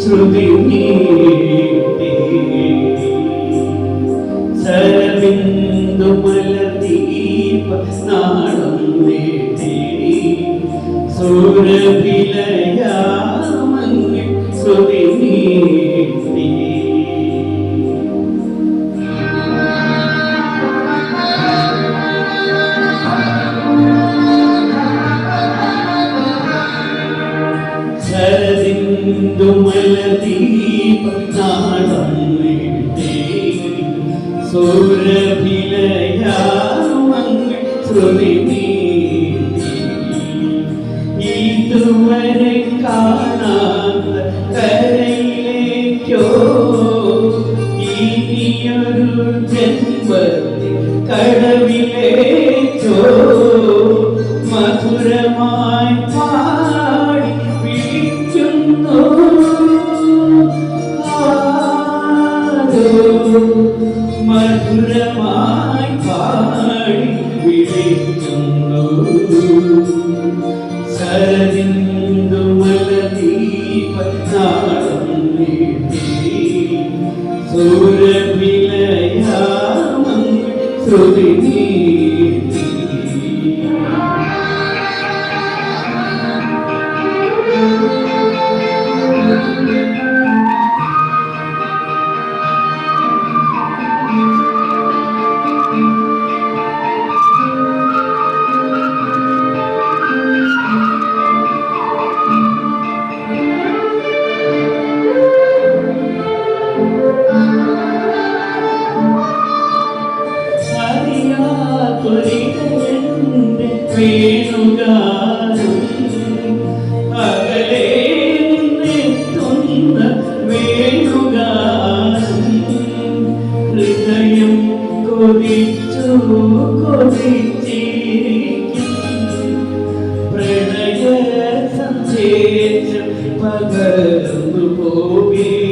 ശ്രുതി നീട്ടി. സരബിന്ദുമലദീപ നാടും വേണ്ടി ഇതുവരെ കാണാത്ത കരയിലേക്കോ ഇനിയൊരു ജന്മത്തിൽ കടവിലേക്കോ മധുരമായി പാടി വിളിക്കുന്നു സരദിന്ദുമലദീപനാളം നീട്ടി സൂരഭിലയാമങ്ങൾ ശ്രുതി പ്രണയ സന്ദേശം പകർന്നു പോകേ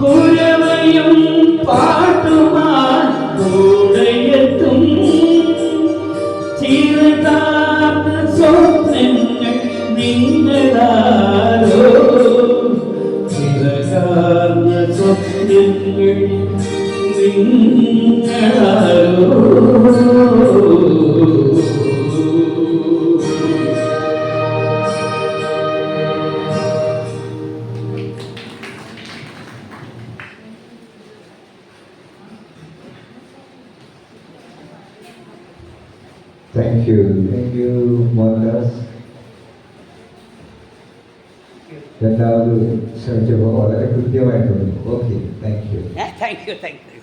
കുരവയും പാട്ടുമാൻ കൂടെയെത്തും ചിരതാർന്ന സ്വപ്നങ്ങൾ നിങ്ങളാരോ ചിരകാർന്ന സ്വപ്നങ്ങൾ നിങ്ങളാരോ thank you thank you Mohandas രണ്ടാമത് ശ്രമിച്ചപ്പോൾ വളരെ കൃത്യമായിട്ടുണ്ട് okay thank you thank you thank you